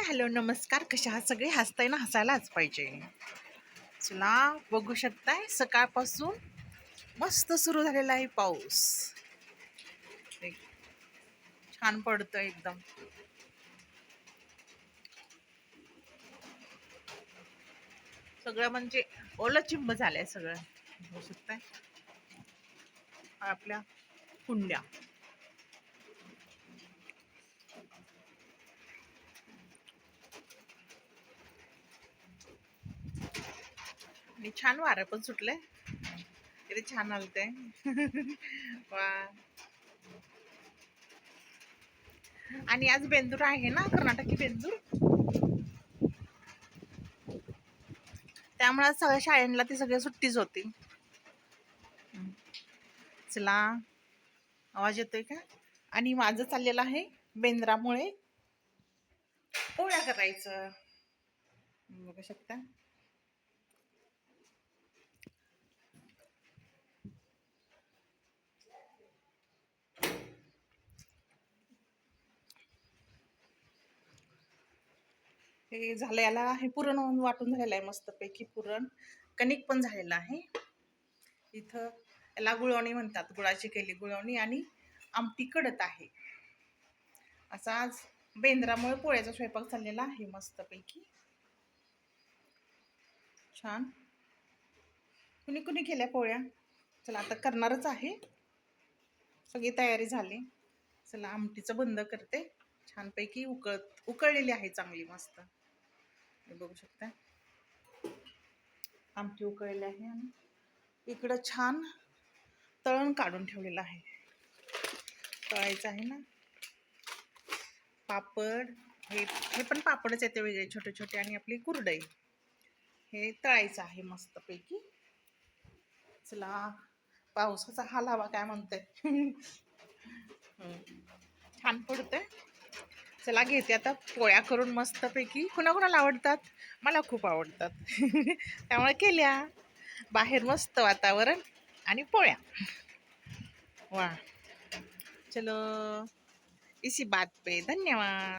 Hi hello नमस्कार. कशा आहात? सगळे हसताय ना? हसायलाच पाहिजे. चला बघू शकताय. सकाळपासून मस्त सुरू झालेला आहे पाऊस. छान पडतोय एकदम. सगळं म्हणजे ओलं चिंब झालंय सगळं. बघू शकताय. आपल्या कुंड्या. आणि छान वारं पण सुटलंय. किती छान आलतंय. वा. आणि आज बेंदूर आहे ना कर्नाटकी बेंदूर? त्यामुळे आज सगळ्या शाळेला ती सगळी सुट्टीच होती. चला आवाज येतोय का? आणि माझं चाललेलं आहे बेंद्रामुळे. पोळ्या करायचं. बघू शकता. हे झालं याला हे पुरण वाटून झालेलं आहे मस्तपैकी पुरण. कणिक पण झालेलं आहे. इथं याला गुळवणी म्हणतात गुळाची केली गुळवणी आणि आमटी कडत आहे. असा आज बेंद्रामुळे पोळ्याचा स्वयंपाक चाललेला आहे मस्तपैकी. छान. कुणी कुणी केल्या पोळ्या? चला आता करणारच आहे. सगळी तयारी झाली. चला आमटीचं बंद करते. छानपैकी उकळ उकळलेली आहे चांगली मस्त. बघू शकता. आमटी उकळलेली आहे आणि इकडं छान तळण काढून ठेवलेलं आहे. तळायचं आहे ना? पापड हे हे पण पापडच येते वेगळे छोटे छोटे आणि आपली कुरडई. हे तळायचं आहे मस्तपैकी. चला पावसाचा हा लावा काय म्हणते छान पडतंय. चला घेते आता पोळ्या करून मस्तपैकी. कुणाकुणाला आवडतात? मला खूप आवडतात. त्यामुळे केल्या. बाहेर मस्त वातावरण आणि पोळ्या. वा. चलो. इसी बात पे. धन्यवाद.